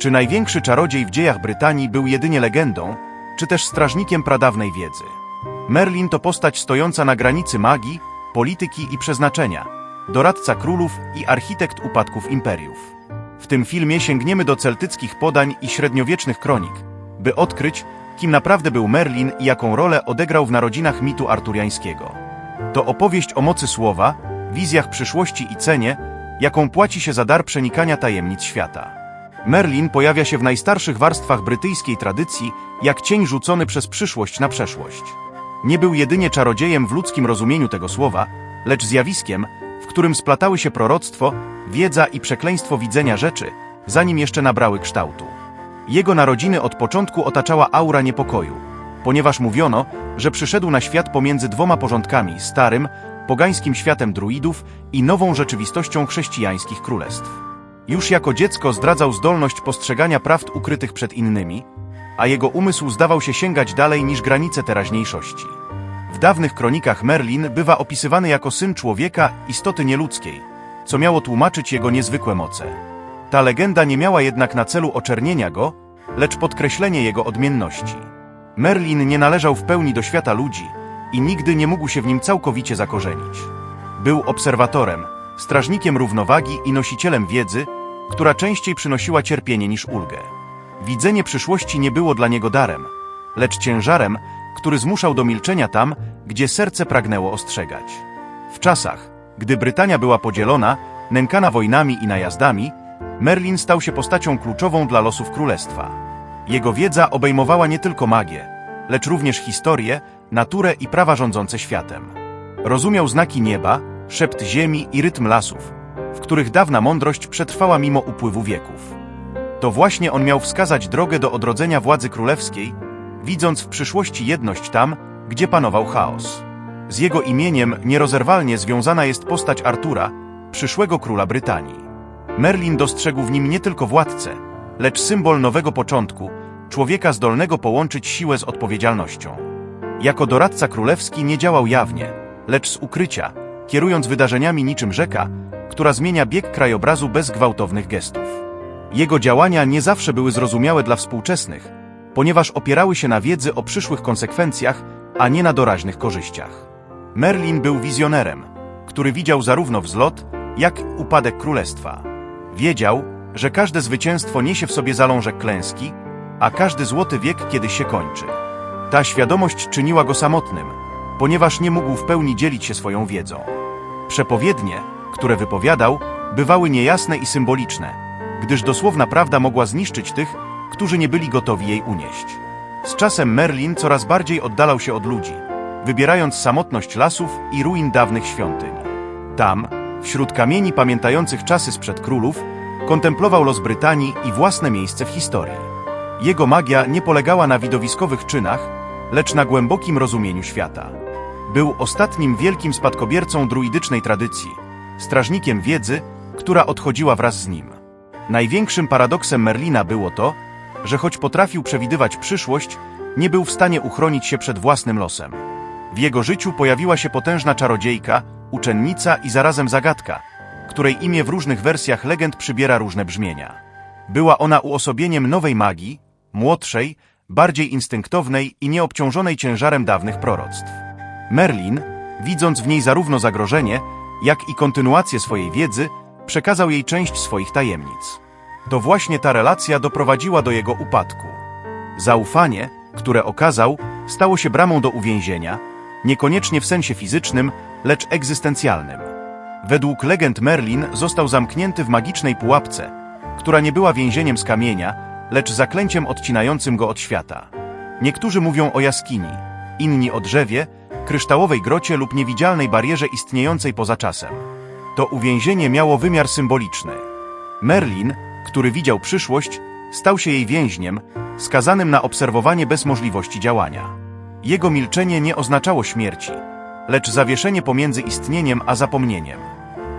Czy największy czarodziej w dziejach Brytanii był jedynie legendą, czy też strażnikiem pradawnej wiedzy? Merlin to postać stojąca na granicy magii, polityki i przeznaczenia, doradca królów i architekt upadków imperiów. W tym filmie sięgniemy do celtyckich podań i średniowiecznych kronik, by odkryć, kim naprawdę był Merlin i jaką rolę odegrał w narodzinach mitu arturiańskiego. To opowieść o mocy słowa, wizjach przyszłości i cenie, jaką płaci się za dar przenikania tajemnic świata. Merlin pojawia się w najstarszych warstwach brytyjskiej tradycji, jak cień rzucony przez przyszłość na przeszłość. Nie był jedynie czarodziejem w ludzkim rozumieniu tego słowa, lecz zjawiskiem, w którym splatały się proroctwo, wiedza i przekleństwo widzenia rzeczy, zanim jeszcze nabrały kształtu. Jego narodziny od początku otaczała aura niepokoju, ponieważ mówiono, że przyszedł na świat pomiędzy dwoma porządkami starym, pogańskim światem druidów i nową rzeczywistością chrześcijańskich królestw. Już jako dziecko zdradzał zdolność postrzegania prawd ukrytych przed innymi, a jego umysł zdawał się sięgać dalej niż granice teraźniejszości. W dawnych kronikach Merlin bywa opisywany jako syn człowieka, istoty nieludzkiej, co miało tłumaczyć jego niezwykłe moce. Ta legenda nie miała jednak na celu oczernienia go, lecz podkreślenie jego odmienności. Merlin nie należał w pełni do świata ludzi i nigdy nie mógł się w nim całkowicie zakorzenić. Był obserwatorem, strażnikiem równowagi i nosicielem wiedzy, która częściej przynosiła cierpienie niż ulgę. Widzenie przyszłości nie było dla niego darem, lecz ciężarem, który zmuszał do milczenia tam, gdzie serce pragnęło ostrzegać. W czasach, gdy Brytania była podzielona, nękana wojnami i najazdami, Merlin stał się postacią kluczową dla losów królestwa. Jego wiedza obejmowała nie tylko magię, lecz również historię, naturę i prawa rządzące światem. Rozumiał znaki nieba, szept ziemi i rytm lasów, w których dawna mądrość przetrwała mimo upływu wieków. To właśnie on miał wskazać drogę do odrodzenia władzy królewskiej, widząc w przyszłości jedność tam, gdzie panował chaos. Z jego imieniem nierozerwalnie związana jest postać Artura, przyszłego króla Brytanii. Merlin dostrzegł w nim nie tylko władcę, lecz symbol nowego początku, człowieka zdolnego połączyć siłę z odpowiedzialnością. Jako doradca królewski nie działał jawnie, lecz z ukrycia, kierując wydarzeniami niczym rzeka, która zmienia bieg krajobrazu bez gwałtownych gestów. Jego działania nie zawsze były zrozumiałe dla współczesnych, ponieważ opierały się na wiedzy o przyszłych konsekwencjach, a nie na doraźnych korzyściach. Merlin był wizjonerem, który widział zarówno wzlot, jak i upadek królestwa. Wiedział, że każde zwycięstwo niesie w sobie zalążek klęski, a każdy złoty wiek kiedyś się kończy. Ta świadomość czyniła go samotnym, ponieważ nie mógł w pełni dzielić się swoją wiedzą. Przepowiednie, które wypowiadał, bywały niejasne i symboliczne, gdyż dosłowna prawda mogła zniszczyć tych, którzy nie byli gotowi jej unieść. Z czasem Merlin coraz bardziej oddalał się od ludzi, wybierając samotność lasów i ruin dawnych świątyń. Tam, wśród kamieni pamiętających czasy sprzed królów, kontemplował los Brytanii i własne miejsce w historii. Jego magia nie polegała na widowiskowych czynach, lecz na głębokim rozumieniu świata. Był ostatnim wielkim spadkobiercą druidycznej tradycji, strażnikiem wiedzy, która odchodziła wraz z nim. Największym paradoksem Merlina było to, że choć potrafił przewidywać przyszłość, nie był w stanie uchronić się przed własnym losem. W jego życiu pojawiła się potężna czarodziejka, uczennica i zarazem zagadka, której imię w różnych wersjach legend przybiera różne brzmienia. Była ona uosobieniem nowej magii, młodszej, bardziej instynktownej i nieobciążonej ciężarem dawnych proroctw. Merlin, widząc w niej zarówno zagrożenie, jak i kontynuację swojej wiedzy, przekazał jej część swoich tajemnic. To właśnie ta relacja doprowadziła do jego upadku. Zaufanie, które okazał, stało się bramą do uwięzienia, niekoniecznie w sensie fizycznym, lecz egzystencjalnym. Według legend Merlin został zamknięty w magicznej pułapce, która nie była więzieniem z kamienia, lecz zaklęciem odcinającym go od świata. Niektórzy mówią o jaskini, inni o drzewie, kryształowej grocie lub niewidzialnej barierze istniejącej poza czasem. To uwięzienie miało wymiar symboliczny. Merlin, który widział przyszłość, stał się jej więźniem, skazanym na obserwowanie bez możliwości działania. Jego milczenie nie oznaczało śmierci, lecz zawieszenie pomiędzy istnieniem a zapomnieniem.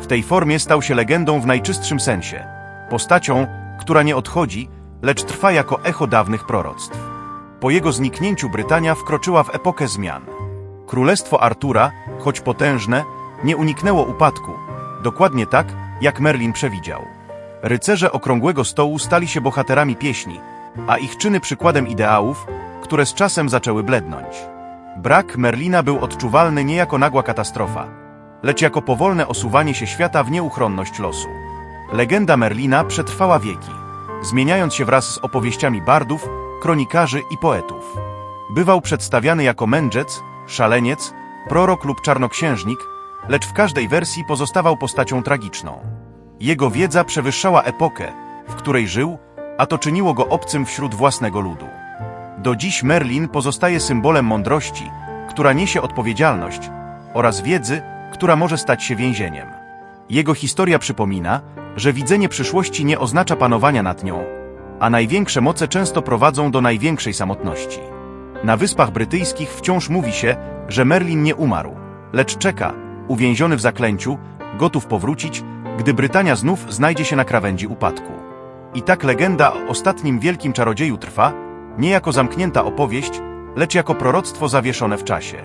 W tej formie stał się legendą w najczystszym sensie, postacią, która nie odchodzi, lecz trwa jako echo dawnych proroctw. Po jego zniknięciu Brytania wkroczyła w epokę zmian. Królestwo Artura, choć potężne, nie uniknęło upadku, dokładnie tak, jak Merlin przewidział. Rycerze Okrągłego Stołu stali się bohaterami pieśni, a ich czyny przykładem ideałów, które z czasem zaczęły blednąć. Brak Merlina był odczuwalny nie jako nagła katastrofa, lecz jako powolne osuwanie się świata w nieuchronność losu. Legenda Merlina przetrwała wieki, zmieniając się wraz z opowieściami bardów, kronikarzy i poetów. Bywał przedstawiany jako mędrzec, szaleniec, prorok lub czarnoksiężnik, lecz w każdej wersji pozostawał postacią tragiczną. Jego wiedza przewyższała epokę, w której żył, a to czyniło go obcym wśród własnego ludu. Do dziś Merlin pozostaje symbolem mądrości, która niesie odpowiedzialność, oraz wiedzy, która może stać się więzieniem. Jego historia przypomina, że widzenie przyszłości nie oznacza panowania nad nią, a największe moce często prowadzą do największej samotności. Na Wyspach Brytyjskich wciąż mówi się, że Merlin nie umarł, lecz czeka, uwięziony w zaklęciu, gotów powrócić, gdy Brytania znów znajdzie się na krawędzi upadku. I tak legenda o ostatnim wielkim czarodzieju trwa, nie jako zamknięta opowieść, lecz jako proroctwo zawieszone w czasie.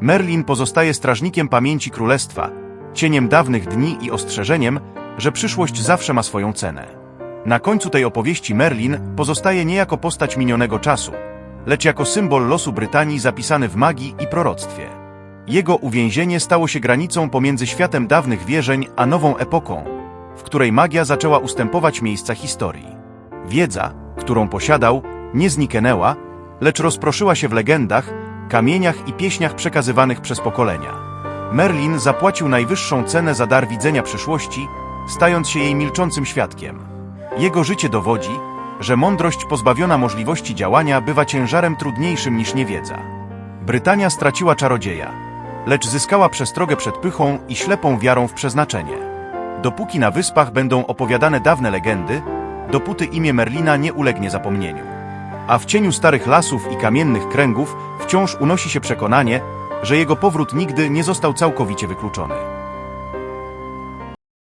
Merlin pozostaje strażnikiem pamięci królestwa, cieniem dawnych dni i ostrzeżeniem, że przyszłość zawsze ma swoją cenę. Na końcu tej opowieści Merlin pozostaje nie jako postać minionego czasu, lecz jako symbol losu Brytanii zapisany w magii i proroctwie. Jego uwięzienie stało się granicą pomiędzy światem dawnych wierzeń a nową epoką, w której magia zaczęła ustępować miejsca historii. Wiedza, którą posiadał, nie zniknęła, lecz rozproszyła się w legendach, kamieniach i pieśniach przekazywanych przez pokolenia. Merlin zapłacił najwyższą cenę za dar widzenia przyszłości, stając się jej milczącym świadkiem. Jego życie dowodzi, że mądrość pozbawiona możliwości działania bywa ciężarem trudniejszym niż niewiedza. Brytania straciła czarodzieja, lecz zyskała przestrogę przed pychą i ślepą wiarą w przeznaczenie. Dopóki na wyspach będą opowiadane dawne legendy, dopóty imię Merlina nie ulegnie zapomnieniu. A w cieniu starych lasów i kamiennych kręgów wciąż unosi się przekonanie, że jego powrót nigdy nie został całkowicie wykluczony.